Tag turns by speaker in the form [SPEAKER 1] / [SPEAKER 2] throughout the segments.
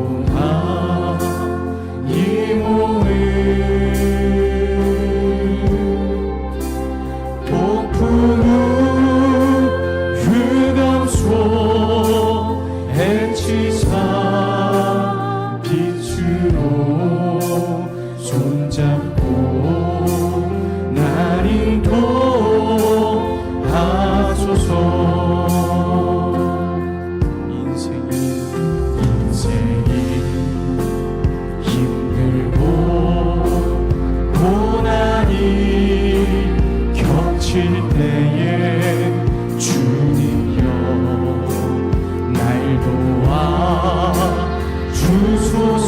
[SPEAKER 1] Oh, Христос.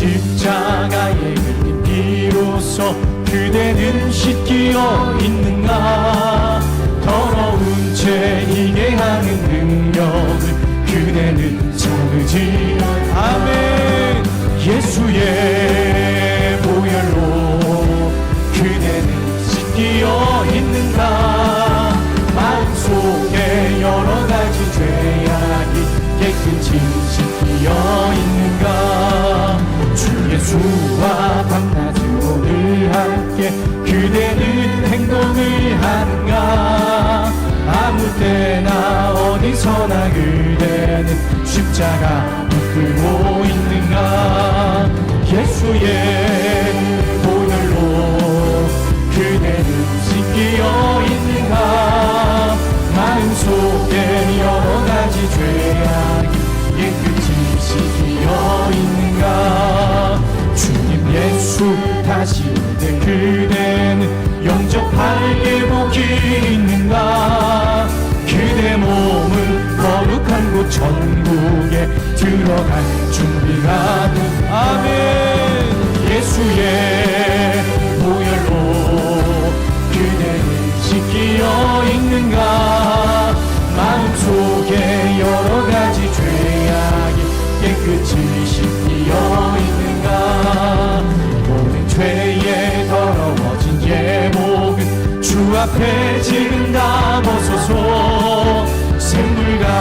[SPEAKER 1] 십자가의 흘림 비로소 그대는 씻기어 있는가? 더러운 죄 이게 하는 능력을 그대는 찾으지 아 행동을 하는가 아무 때나 어디서나 그대는 십자가 붙들고 있는가 예수의 보혈로 그대는 씻기어 있는가 마음 속에 여러 가지 죄악이 천국에 들어갈 준비가 된 아멘. 예수의 보혈로 그대는 씻기어 있는가? 마음속에 여러 가지 죄악이 깨끗이 씻기어 있는가? 모든 죄에 더러워진 예복은 주 앞에 지금 다 벗어서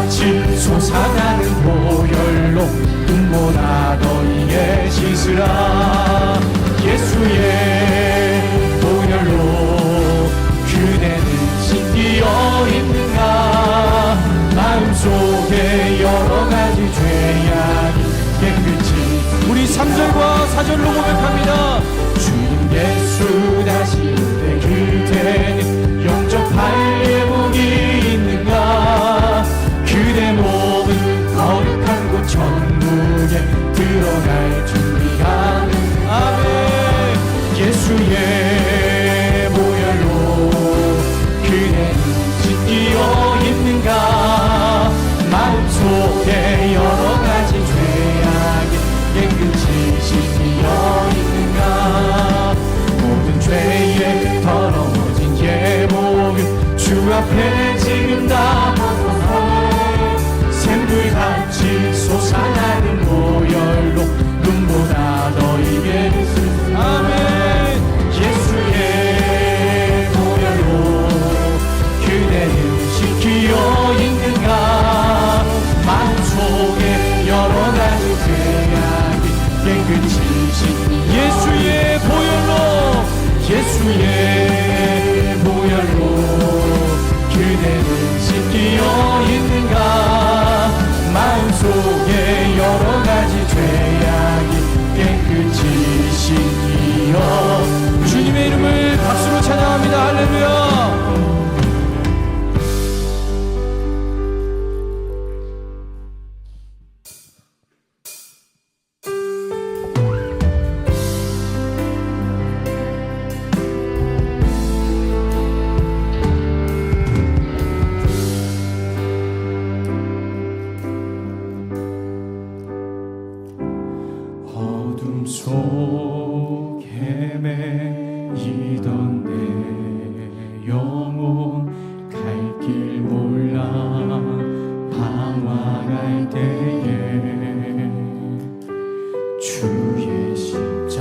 [SPEAKER 1] 샘물같이 솟아나는 보혈로 눈보다 너희의 씻으라. 예수의 보혈로 그대는 씻기어 있는가? 마음속에 여러 가지 죄악이 깨끗이 우리 3절과 4절로 고백합니다. 주님 예수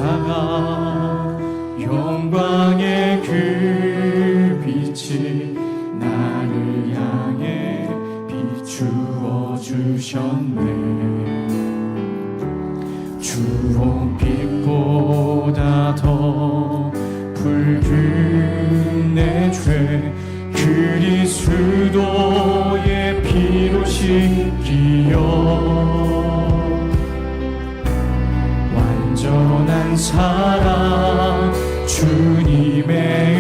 [SPEAKER 1] 십자가 영광의 그 빛이 나를 향해 비추어 주셨네. 주홍빛보다 더 붉은 내 죄 그리스도의 피로 씻기어 사랑. 주님의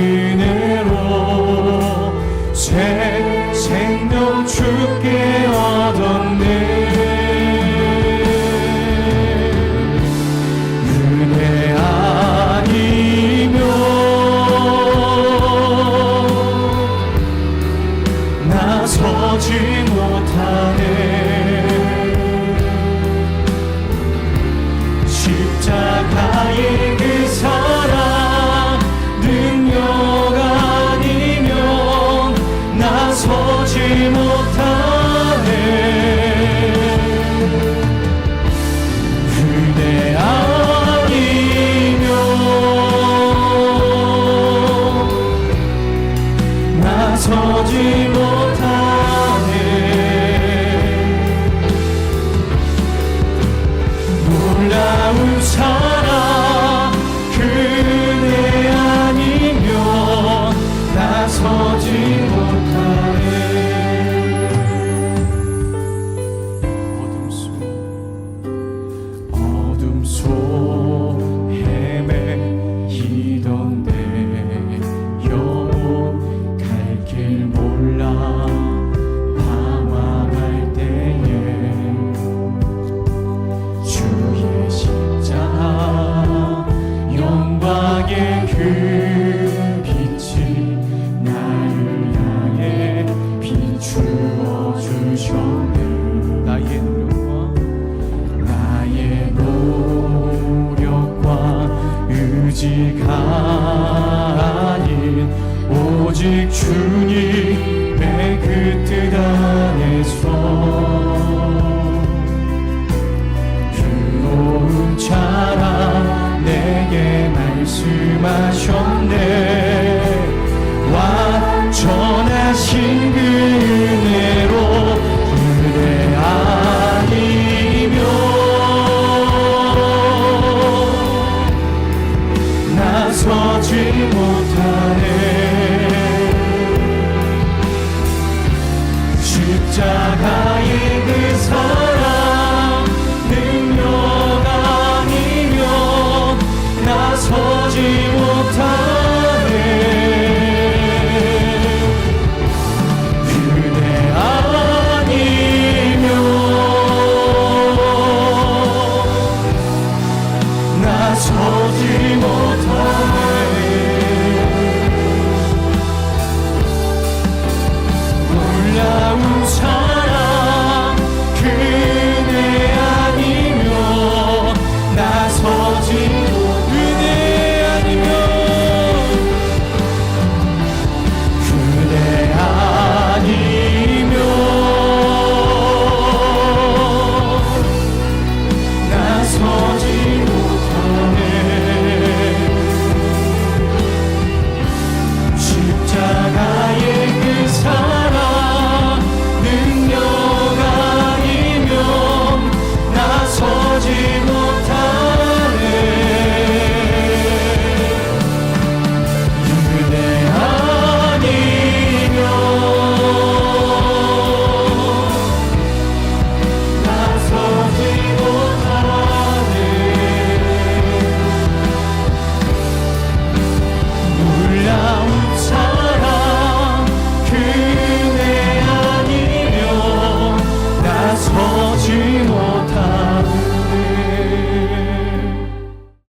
[SPEAKER 1] 오직 하나님 오직 주님의 그 뜻.